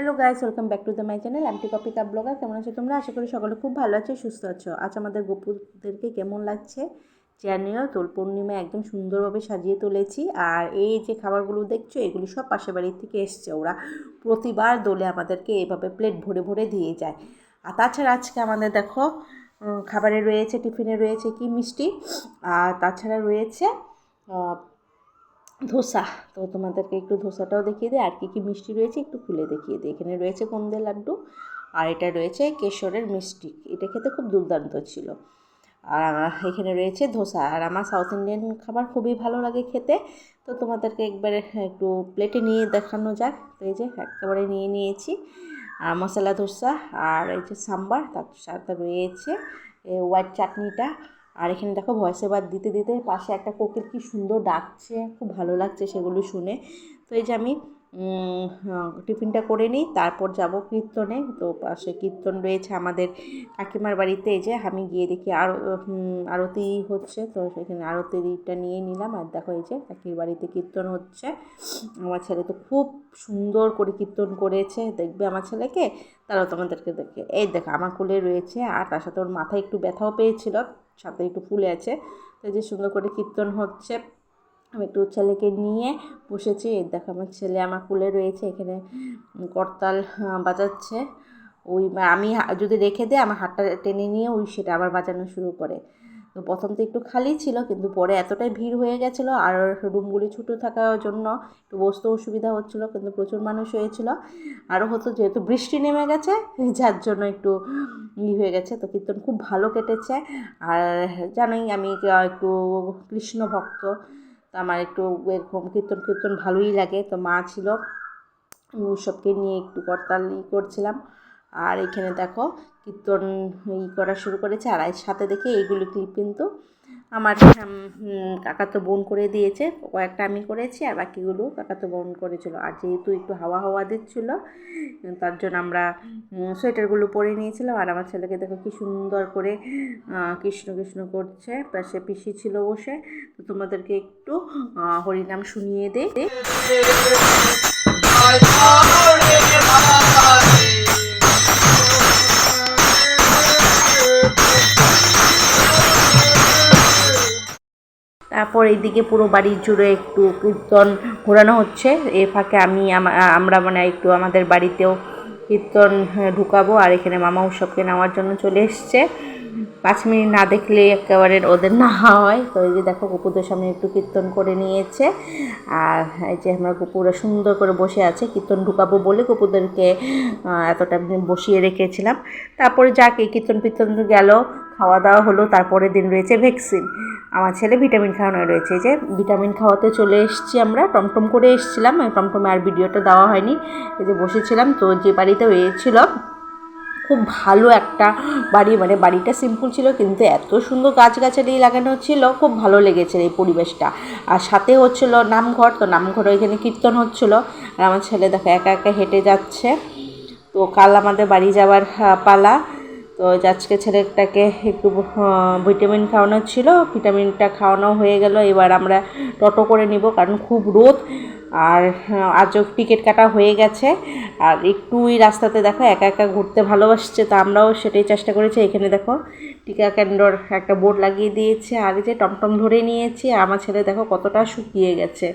Hello guys welcome back to the my channel empty coffee cup blogger কেমন আছো তোমরা? আশা করি সকলে খুব ভালো আছো, সুস্থ আছো। আজ আমাদের গোপুদেরকে কেমন লাগছে? জানিও তোল পূর্ণিমা একদম সুন্দরভাবে সাজিয়ে তুলেছি। আর এই যে খাবারগুলো দেখছ, এগুলি সব পাশের বাড়ির থেকে এসছে। ওরা প্রতিবার দোলে আমাদেরকে এভাবে প্লেট ভরে ভরে দিয়ে যায়। আর তাছাড়া আজকে আমাদের দেখো খাবারে রয়েছে, টিফিনে রয়েছে কি মিষ্টি? আর তাছাড়া রয়েছে ধোসা। তো তোমাদেরকে একটু ধোসাটাও দেখিয়ে দিই। আর কী কী মিষ্টি রয়েছে একটু খুলে দেখিয়ে দিই। এখানে রয়েছে কন্দে লাড্ডু আর এটা রয়েছে কেশরের মিষ্টি। এটা খেতে খুব দুর্দান্ত ছিল। আর এখানে রয়েছে ধোসা। আর আমার সাউথ ইন্ডিয়ান খাবার খুবই ভালো লাগে খেতে। তো তোমাদেরকে একবারে একটু প্লেটে নিয়ে দেখানো যাক। তো এই যে একেবারে নিয়ে নিয়েছি। আর মশলা ধোসা আর এই যে সাম্বার, তার সাথে রয়েছে হোয়াইট চাটনিটা। আর এখানে দেখো ভয়েস ওভার দিতে দিতে পাশে একটা কোকিল কি সুন্দর ডাকছে, খুব ভালো লাগছে সেগুলো শুনে। তো এই যে আমি টিফিনটা করে নিই, তারপর যাব কীর্তনে। তো পাশে কীর্তন রয়েছে আমাদের কাকিমার বাড়িতে যে আমি গিয়ে দেখি আরও আরতি হচ্ছে, তো সেখানে আরতিটা নিয়ে নিলাম। আর দেখো এই যে কাকির বাড়িতে কীর্তন হচ্ছে। আমার ছেলে তো খুব সুন্দর করে কীর্তন করেছে। দেখবে আমার ছেলেকে, তারাও তোমাদেরকে দেখে। এই দেখো, আমার কোলে রয়েছে, আর তার সাথে ওর মাথায় একটু ব্যথাও পেয়েছিল, সাথে একটু ফুলে আছে। তো যে সুন্দর করে কীর্তন হচ্ছে। আমি একটু ছেলেকে নিয়ে বসেছি। দেখো আমার ছেলে আমার কুলে রয়েছে, এখানে করতাল বাজাচ্ছে। ওই আমি যদি রেখে দেয় আমার হাতটা টেনে নিয়ে ওই সেটা আবার বাজানো শুরু করে। তো প্রথম তো একটু খালি ছিল, কিন্তু পরে এতটাই ভিড় হয়ে গেছিল, আর রুমগুলি ছোটো থাকার জন্য একটু বসতে অসুবিধা হচ্ছিল, কিন্তু প্রচুর মানুষ হয়েছিল। আরও হতো যেহেতু বৃষ্টি নেমে গেছে, যার জন্য একটু ই হয়ে গেছে। তো কীর্তন খুব ভালো কেটেছে। আর জানোই আমি একটু কৃষ্ণ ভক্ত তো আমার একটু এরকম কীর্তন কীর্তন ভালোই লাগে। তো মা ছিল উৎসবকে নিয়ে একটু করতাল করছিলাম। আর এখানে দেখো কীর্তন ই করা শুরু করেছে। আর সাথে দেখে এইগুলো ক্লিপ কিন্তু আমার কাকাতো বোন করে দিয়েছে, কয়েকটা আমি করেছি আর বাকিগুলো কাকাতো বোন করেছিল। আর যেহেতু একটু হাওয়া হাওয়া দিচ্ছিল, তার জন্য আমরা সোয়েটারগুলো পরে নিয়েছিলাম। আর আমার ছেলেকে দেখো কি সুন্দর করে কৃষ্ণ কৃষ্ণ করছে। পাশে পিসি ছিল বসে। তো তোমাদেরকে একটু হরিনাম শুনিয়ে দে। তারপর এইদিকে পুরো বাড়ি জুড়ে একটু কীর্তন ঘোরানো হচ্ছে। এ ফাঁকে আমি আমরা মানে একটু আমাদের বাড়িতেও কীর্তন হ্যাঁ, ঢুকাবো আর এখানে মামা উৎসবকে নেওয়ার জন্য চলে এসছে। পাঁচ মিনিট না দেখলে একেবারে ওদের না হয়। তো এই যে দেখো কুকুরদের সামনে একটু কীর্তন করে নিয়েছে। আর এই যে আমরা কুকুরা সুন্দর করে বসে আছে কীর্তন ঢুকাবো বলে কুকুরদেরকে এতটা বসিয়ে রেখেছিলাম। তারপরে যাক এই কীর্তন ফীর্তন গেল। খাওয়া দাওয়া হলো, তারপরের দিন রয়েছে ভ্যাকসিন আমার ছেলে ভিটামিন খাওয়ানো রয়েছে যে ভিটামিন খাওয়াতে চলে এসেছি আমরা। টমটম করে এসেছিলাম ওই টমটমে আর ভিডিওটা দেওয়া হয়নি, এই যে বসেছিলাম। তো যে বাড়িতে হয়েছিল, খুব ভালো একটা বাড়ি মানে বাড়িটা সিম্পল ছিল, কিন্তু এত সুন্দর গাছগাছালি লাগানো ছিল, খুব ভালো লেগেছে এই পরিবেশটা। আর সাথে হচ্ছিল নামঘর, তো নামঘর ওইখানে কীর্তন হচ্ছিল। আর আমার ছেলে দেখো, একা একা হেঁটে যাচ্ছে। তো কাল আমাদের বাড়ি যাওয়ার পালা। তো আজকে ছেলেটাকে একটু ভিটামিন খাওয়ানো ছিল, ভিটামিনটা খাওয়ানো হয়ে গেল। এবার আমরা টোটো করে নিব, কারণ খুব রোদ। আর আজও টিকিট কাটা হয়ে গেছে। আর একটু ওই রাস্তাতে দেখো, একা একা ঘুরতে ভালোবাসছে, তা আমরাও সেটাই চেষ্টা করেছি। এখানে দেখো, টিকা কেন্দ্রর একটা বোর্ড লাগিয়ে দিয়েছে। আর যে টমটম ধরে নিয়েছি আমার ছেলে দেখো কতটা শুকিয়ে গেছে।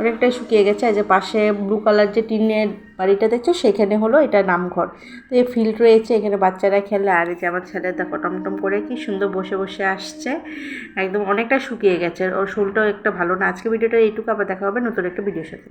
অনেকটাই শুকিয়ে গেছে। আর যে পাশে ব্লু কালার যে টিনের বাড়িটা দেখছ, সেখানে হলো এটা নামঘর। তো এই ফিল্ড রয়েছে, এখানে বাচ্চারা খেলে। আর যে আমার ছেলে দেখো টমটম করে কি সুন্দর বসে বসে আসছে। একদম অনেকটা শুকিয়ে গেছে। ওর শুলটাও একটা ভালো না। আজকে ভিডিওটা এইটুকু, আবার দেখা হবে নতুন একটা ভিডিওর সাথে।